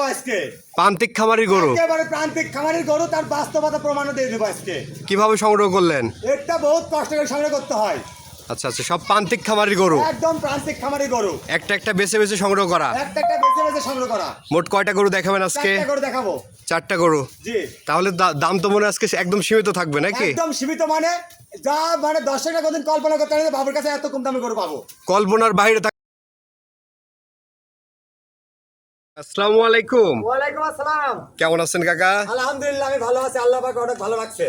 দেখাবো আজকে। প্রান্তিক খামারি গরু। একেবারে প্রান্তিক খামারের গরু তার বাস্তবতা প্রমাণও দিয়ে দেবো আজকে। কীভাবে সংগ্রহ করলেন? এটা বহুত কষ্ট করে সংগ্রহ করতে হয়। আচ্ছা আচ্ছা সব প্রান্তিক খামারি গরু? একদম প্রান্তিক খামারের গরু। একটা একটা বেছে বেছে সংগ্রহ করা? একটা একটা বেছে বেছে সংগ্রহ করা। মোট কয়টা গরু দেখাবেন আজকে? চারটা করে দেখাবো। চারটা গরু? জি। তাহলে দাম তো মনে হয় আজকে একদম সীমিত থাকবে নাকি? একদম সীমিত মানে যা মানে দর্শকরা কোনদিন কল্পনা করতে পারে বাবুর কাছে এত কম দামে গরু পাবো। কল্পনার বাইরে আসসালামু আলাইকুম। ওয়ালাইকুম আসসালাম। কেমন আছেন কাকা? আলহামদুলিল্লাহ আমি ভালো আছি। আল্লাহ পাক অনেক ভালো রাখছে।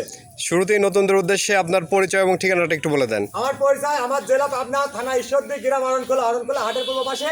শুরুতেই নতুনদের উদ্দেশ্যে আপনার পরিচয় এবং ঠিকানাটা একটু বলে দেন। আমার পরিচয় আমার জেলা পাবনা থানা ঈশ্বরদী গ্রাম অরণকোলা অরণকোলা হাটের পূর্ব পাশে।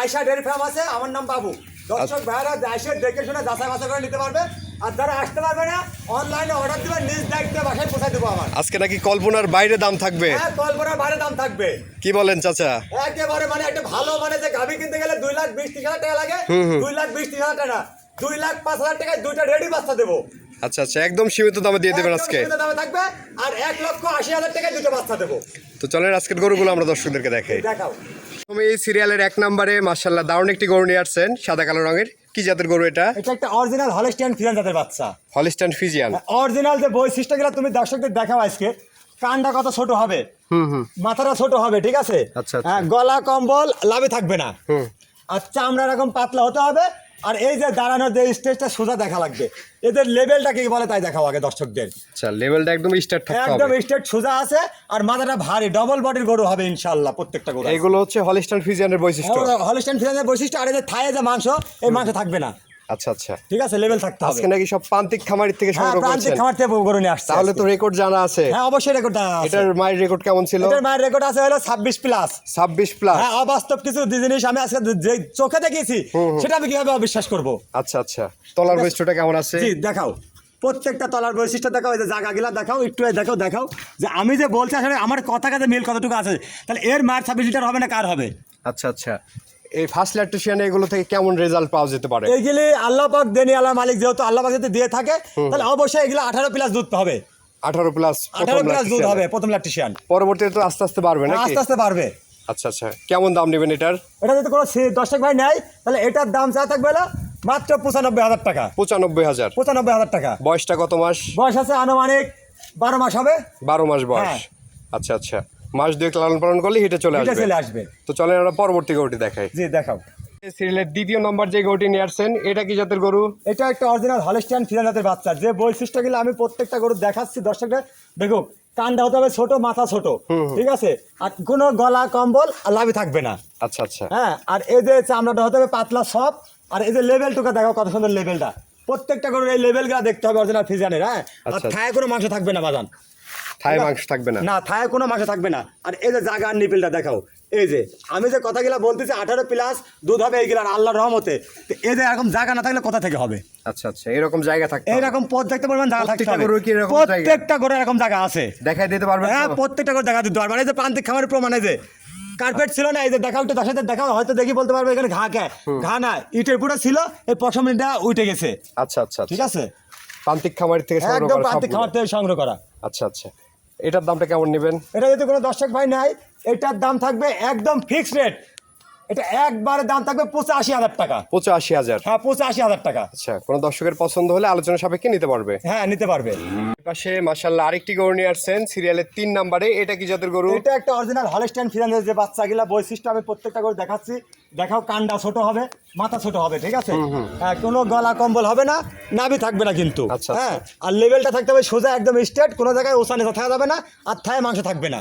আয়সা ডেয়ারি ফার্ম আছে আমার নাম বাবু। দর্শক ভাইরা এসে দেখে শুনে যাচাই বাছাই করে নিতে পারবে। আর যারা আসতে পারবে না। অনলাইনে অর্ডার দেবে নিজ দায়িত্বে বাসায় পৌঁছে দেবো আমার আজকে নাকি কল্পনার বাইরে দাম থাকবে। হ্যাঁ কল্পনার বাইরে দাম থাকবে। কি বলেন চাচা? একেবারে মানে একটা ভালো মানে যে গাভি কিনতে গেলে দুই লাখ বিশ ত্রিশ হাজার টাকা লাগে। দুই লাখ বিশ ত্রিশ হাজার টাকা। দুই লাখ পাঁচ হাজার টাকায় দুইটা রেডি বাচ্চা দেবো। আচ্ছা আচ্ছা একদম সীমিত দামে দিয়ে দেবেন আজকে। দামে থাকবে আর এক লক্ষ আশি হাজার টাকায় দুটো বাচ্চা দেবো। তো চলেন আজকের গরুগুলো আমরা দর্শকদেরকে দেখাই। দেখাও। প্রথমে এই সিরিয়ালের এক নম্বরে মার্শাল্লাহ দারুণ একটি গরু নিয়ে আসছেন সাদা কালো রঙের। কি জাতের গরু এটা? এটা একটা অরিজিনাল হলস্টিয়ান ফিরান জাতের বাচ্চা। হলিস্টান ফিজিয়ান অরিজিনাল যে বৈশিষ্ট্যগুলো তুমি দর্শকদের দেখাও আজকে কানটা কত ছোট হবে হুম হুম। মাথাটা ছোট হবে ঠিক আছে? আচ্ছা, আচ্ছা। হ্যাঁ, গলা কম্বল লাভে থাকবে না। আর চামড়া এরকম পাতলা হতে হবে আর এই যে দাঁড়ানোর যে স্টেজটা সোজা দেখা লাগবে। এদের লেভেলটা কি বলে তাই দেখাও আগে দর্শকদের। আচ্ছা লেভেলটা একদম স্টার্ট থাকতে একদম স্টার্ট সোজা আছে আর মাথাটা ভারী। ডবল বডির গরু হবে ইনশাল্লাহ প্রত্যেকটা গরু এগুলো হচ্ছে হলিস্টান ফিজিয়ানের বৈশিষ্ট্য। হলিস্টান ফিজিয়ানের বৈশিষ্ট্য আর এই যে থায়ে যে মাংস এই মাংস থাকবে না। আচ্ছা আচ্ছা। ঠিক আছে লেভেল থাকতে হবে। আজকে নাকি সব প্রান্তিক খামারি থেকে হ্যাঁ সংগ্রহ প্রান্তিক খামার থেকে গরু নিয়ে আসছে তাহলে তো রেকর্ড জানা আছে। হ্যাঁ অবশ্যই রেকর্ড আছে। এটার মায়ের রেকর্ড কেমন ছিল? এটার মায়ের রেকর্ড আছে হলো ছাব্বিশ প্লাস ছাব্বিশ প্লাস হ্যাঁ অবাস্তব কিছু জিনিস আমি আজকে যে চোখে দেখিয়েছি সেটা আমি কীভাবে অবিশ্বাস করব? আচ্ছা আচ্ছা। তলার বৈশিষ্ট্যটা কেমন আছে? জি দেখাও। প্রত্যেকটা তলার বৈশিষ্ট্য দেখাও যে জায়গাগুলা দেখাও একটু দেখাও দেখাও। যে আমি যে বলছি আসলে আমার কথা কাছে মিল কতটুকু আছে তাহলে এর মার ছাব্বিশ লিটার হবে না কার হবে? আচ্ছা আচ্ছা। এই ফার্স্ট ল্যাকটেশিয়ানে এগুলো থেকে কেমন রেজাল্ট পাওয়া যেতে পারে? এইগুলি আল্লাহ পাক দেনি আল্লাহ মালিক যেহেতু আল্লাহ পাক যদি দিয়ে থাকে তাহলে অবশ্যই এগুলো আঠারো প্লাস দুধ হবে। আঠারো প্লাস আঠারো প্লাস দুধ হবে প্রথম ইলেকট্রিশিয়ান পরবর্তীতে তো আস্তে আস্তে বাড়বে না আস্তে আস্তে বাড়বে। আচ্ছা আচ্ছা। কেমন দাম নেবেন এটার? এটা যদি কোনো সে- দর্শক ভাই নেয় তাহলে এটার দাম চা থাকবে না মাত্র পঁচানব্বই হাজার টাকা। পঁচানব্বই হাজার। পঁচানব্বই হাজার টাকা। বয়সটা কত মাস? বয়স আছে আনুমানিক বারো মাস হবে। বারো মাস বয়স। হ্যাঁ। আচ্ছা আচ্ছা। মাস দুয়েক লালন পালন করলে হিটে চলে আসবে। চলে আসবে। তো চলেন আমরা পরবর্তী গরুটি দেখাই। জি দেখাও। সিরিয়ালের দ্বিতীয় নম্বর যে গরুটি নিয়ে আসছেন এটা কি জাতের গরু? এটা একটা অরিজিনাল হলিস্টিয়ান ফিরান জাতের বাচ্চা। যে বৈশিষ্ট্যগুলো আমি প্রত্যেকটা গরু দেখাচ্ছি দর্শকদের। দেখো কানটা হতে হবে ছোট মাথা ছোট। ঠিক আছে? আর কোনো গলা কম্বল আর লাভি থাকবে না। আচ্ছা আচ্ছা। হ্যাঁ আর এই যে চামড়াটা হতে হবে পাতলা সব আর এই যে লেভেলটুকু দেখো কত সুন্দর লেভেলটা প্রত্যেকটা গরুর এই লেভেলগুলো দেখতে হবে অরিজিনাল ফিজানের হ্যাঁ? আর আচ্ছা। থায় কোনো মাংস থাকবে না বাজান থাই মাংস থাকবে না। না থায় কোনো মাংস থাকবে না। আর এই যে জাগার নিপিলটা দেখাও এই যে আমি যে কথাগুলো বলতেছি আঠারো প্লাস দুধ হবে আল্লাহর রহমতে এই যে এরকম জায়গা না থাকলে কোথা থেকে হবে? আচ্ছা আচ্ছা এরকম জায়গা প্রত্যেকটা পরিমাণ জায়গা থাকতে প্রত্যেকটা হবে। এরকম জায়গা? প্রত্যেকটা গরুর এরকম জায়গা আছে। দেখাই দিতে পারবেন হ্যাঁ প্রত্যেকটা করে দেখা দিতে পারবে এই যে প্রান্তিক খামারের প্রমাণ এই যে কার্পেট ছিল না এই যে দেখাও একটু দশাতে দেখাও হয়তো দেখি বলতে পারবে এখানে ঘা কে ঘা না ইটের পুরো ছিল এই পশমিটা উঠে গেছে। আচ্ছা আচ্ছা ঠিক আচ্ছা আছে? প্রান্তিক খামারি থেকে সংগ্রহ একদম প্রান্তিক খামার থেকে সংগ্রহ করা। আচ্ছা আচ্ছা। এটার দামটা কেমন নেবেন? এটা যদি কোনো দর্শক ভাই নাই এটার দাম থাকবে একদম ফিক্সড রেট এটা একবারে দাম থাকবে পঁচাশি হাজার টাকা। পঁচাশি হাজার। হ্যাঁ পঁচাশি হাজার টাকা। আচ্ছা কোনো দর্শকের পছন্দ হলে আলোচনা সাপেক্ষে নিতে পারবে। হ্যাঁ নিতে পারবে। পাশে মাসাল্লাহ আরেকটি গরু নিয়ে আসছেন সিরিয়ালের তিন নাম্বারে। এটা কি জাতের গরু? এটা একটা অরিজিনাল হলস্টাইন ফিরানের যে বাচ্চাগুলা বৈশিষ্ট্য আমি প্রত্যেকটা করে দেখাচ্ছি। দেখাও কান্ডা ছোট হবে মাথা ছোট হবে ঠিক আছে? হ্যাঁ কোনো গলা কম্বল হবে না নাভি থাকবে না কিন্তু। আচ্ছা, আচ্ছা। হ্যাঁ আর লেভেলটা থাকতে হবে সোজা একদম স্ট্রেট কোনো জায়গায় ওসানে থাকা যাবে না আর থায় মাংস থাকবে না।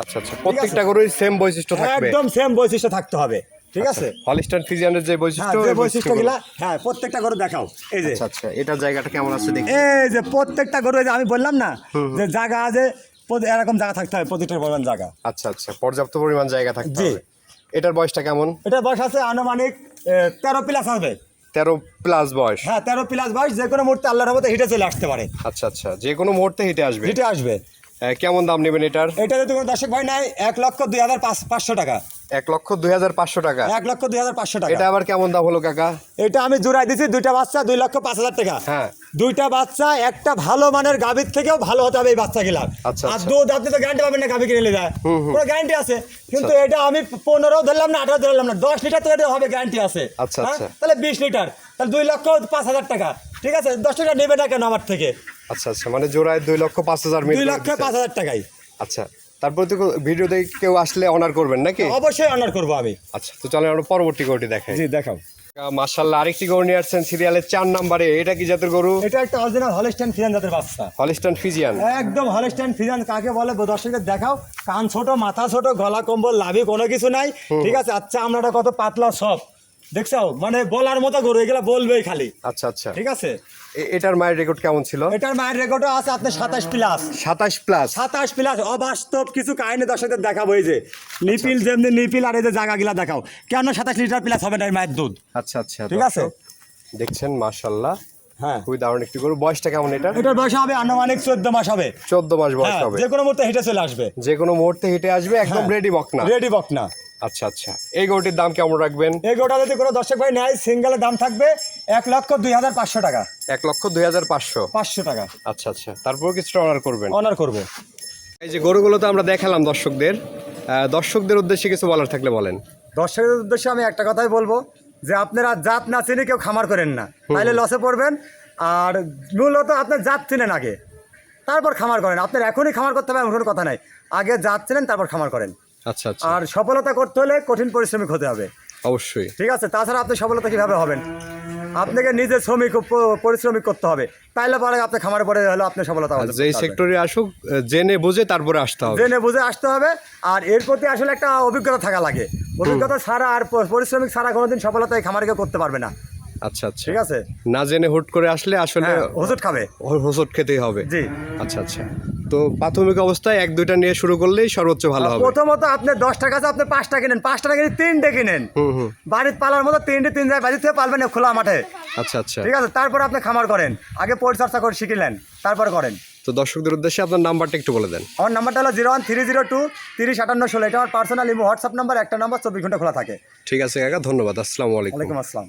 আচ্ছা আচ্ছা প্রত্যেকটা গরুই সেম বৈশিষ্ট্য থাকবে। একদম সেম বৈশিষ্ট্য থাকতে হবে ঠিক আছে? হলিস্টান ফিজিয়ানের যে হ্যাঁ বৈশিষ্ট্য যে বৈশিষ্ট্যগুলা হ্যাঁ প্রত্যেকটা করে দেখাও এই যে। আচ্ছা আচ্ছা এটার জায়গাটা কেমন আছে দেখি। এই যে প্রত্যেকটা গরু আমি বললাম না যে জায়গা আছে এরকম জায়গা থাকতে হবে প্রতিটা পরিমাণ জায়গা। আচ্ছা আচ্ছা পর্যাপ্ত পরিমাণ জায়গা থাকতে হবে। এটার বয়সটা কেমন? এটা বয়স আছে আনুমানিক তেরো প্লাস হবে। তেরো প্লাস বয়স। হ্যাঁ তেরো প্লাস বয়স যে কোনো মুহূর্তে আল্লাহর মতো হিটে চলে আসতে পারে। আচ্ছা আচ্ছা যে কোনো মুহূর্তে হিটে আসবে। হিটে আসবে। কেমন দাম নেবেন এটার? এটা যদি কোনো দর্শক ভাই নাই এক লক্ষ দুই হাজার পাঁচ- পাঁচশো টাকা। এক লক্ষ দুই হাজার পাঁচশো টাকা। এক লক্ষ দুই হাজার পাঁচশো টাকা। এটা আবার কেমন দাম হলো কাকা? এটা আমি জোড়াই দিছি দুইটা বাচ্চা দুই লক্ষ পাঁচ হাজার টাকা। হ্যাঁ। দুইটা বাচ্চা একটা ভালো মানের গাভীর থেকেও ভালো হতে হবে এই বাচ্চা গিলার আচ্ছা, আর আচ্ছা। দুধ আপনি তো গ্যারান্টি পাবেন না গাভী কিনে নিলে। যায় পুরো গ্যারান্টি আছে। কিন্তু এটা আমি পনেরো ধরলাম না আঠারো ধরলাম না দশ লিটার তো এটা হবে গ্যারান্টি আছে। আচ্ছা, হ্যাঁ? আচ্ছা। তাহলে বিশ লিটার। তাহলে দুই লক্ষ পাঁচ হাজার টাকা। ঠিক আছে? দশ লিটার নেবে না কেন আমার থেকে? আচ্ছা আচ্ছা মানে জোড়ায় দুই লক্ষ পাঁচ হাজার দুই লক্ষ পাঁচ হাজার টাকাই। আচ্ছা তারপর তো ভিডিও দেখে কেউ আসলে অনার করবেন নাকি? অবশ্যই অনার করব আমি। আচ্ছা তো চলেন আমরা পরবর্তী গরুটি দেখাই। জি দেখাও। মার্শাল্লাহ আরেকটি গরু নিয়ে আসছেন সিরিয়ালের চার নাম্বারে। এটা কি জাতের গরু? এটা একটা অরিজিনাল হলস্টাইন ফিজান জাতের বাচ্চা। হলিস্টান ফিজিয়ান একদম হলস্টাইন ফিজান কাকে বলে দর্শকদের দেখাও। কান ছোট মাথা ছোট গলা কম্বল লাভি কোনো কিছু নাই। ঠিক আছে আচ্ছা আমরা কত পাতলা সব দেখছ মানে বলার মতো গরু এগুলা বলবেই খালি। আচ্ছা আচ্ছা। ঠিক আছে? এটার মায়ের রেকর্ড কেমন ছিল? এটার মায়ের রেকর্ডও আছে আপনার সাতাশ প্লাস সাতাশ প্লাস সাতাশ প্লাস অবাস্তব কিছু কাহিনী দর্শকদের দেখাবো এই যে। নিপিল যেমনি নিপিল আর এই যে জায়গাগুলা দেখাও। কেন সাতাশ লিটার প্লাস হবে না মায়ের দুধ? আচ্ছা আচ্ছা ঠিক আছে? দেখছেন মার্শাল্লাহ হ্যাঁ। খুবই দারুণ একটি গরু। বয়সটা কেমন এটা এটার বয়স হবে আনুমানিক চোদ্দ মাস হবে। চোদ্দ মাস বয়স হ্যাঁ হবে। যে কোনো মুহূর্তে হেঁটে চলে আসবে। যে কোনো মুহূর্তে হেঁটে আসবে একদম হ্যাঁ। রেডি বকনা। রেডি বকনা। আচ্ছা আচ্ছা। এই গরুটির দাম কেমন রাখবেন? এই গোটা যদি কোনো দর্শক ভাই নেয় সিঙ্গেলের দাম থাকবে এক লক্ষ দুই হাজার পাঁচশো টাকা। এক লক্ষ দুই হাজার পাঁচশো? পাঁচশো টাকা। আচ্ছা আচ্ছা। তারপর কিছুটা অনার করবেন? অনার করব। এই যে গরুগুলো তো আমরা দেখালাম দর্শকদের। দর্শকদের উদ্দেশ্যে কিছু বলার থাকলে বলেন। দর্শকের উদ্দেশ্যে আমি একটা কথাই বলব যে আপনারা জাত না চিনে কেউ খামার করেন না। তাইলে লসে পড়বেন আর মূলত আপনার জাত চিনেন আগে। তারপর খামার করেন। আপনার এখনই খামার করতে হবে এমন কোনো কথা নাই। আগে জাত চিনেন তারপর খামার করেন। আচ্ছা আচ্ছা। আর সফলতা করতে হলে কঠিন পরিশ্রমিক হতে হবে। অবশ্যই। ঠিক আছে তাছাড়া আপনি সফলতা কীভাবে হবেন? আপনাকে নিজে শ্রমিক পরিশ্রমিক করতে হবে। তাইলে পরে আপনি খামারে পরে হলো আপনি সফলতা হতে যেই সেক্টরে আসুক জেনে বুঝে তারপরে আসতে হবে। জেনে বুঝে আসতে হবে আর এর প্রতি আসলে একটা অভিজ্ঞতা থাকা লাগে। অভিজ্ঞতা ছাড়া আর পরিশ্রমিক ছাড়া কোনোদিন সফলতা এই খামারে করতে পারবে না। আচ্ছা আচ্ছা। ঠিক আছে? না জেনে হুট করে আসলে আসলে হ্যাঁ ওষুধ খাবে। হ- হোঁচট খেতেই হবে। জি। আচ্ছা আচ্ছা। তো প্রাথমিক অবস্থায় এক দুইটা নিয়ে শুরু করলেই সর্বোচ্চ ভালো হবে। প্রথমত আপনি দশ টাকা আছে আপনি পাঁচটা কিনেন। পাঁচ টাকা কিনে তিনটে কিনেন। বাড়িতে পালার মতো তিনটে তিন জায়গায় বাড়িতে পালবেন খোলা মাঠে। আচ্ছা আচ্ছা। ঠিক আছে তারপর আপনি খামার করেন। আগে পরিচর্যা করে শিখিলেন তারপর করেন। তো দর্শকদের উদ্দেশ্যে আপনার নাম্বারটা একটু বলে দেন। আমার নাম্বারটা হলো zero one three zero two তিরিশ আটান্ন ষোলো এটা আমার পার্সোনাল ইমো হোয়াটসঅ্যাপ নাম্বার একটা নাম্বার চব্বিশ ঘণ্টা খোলা থাকে। ঠিক আছে কাকা ধন্যবাদ আসসালামু আলাইকুম। আসসালাম।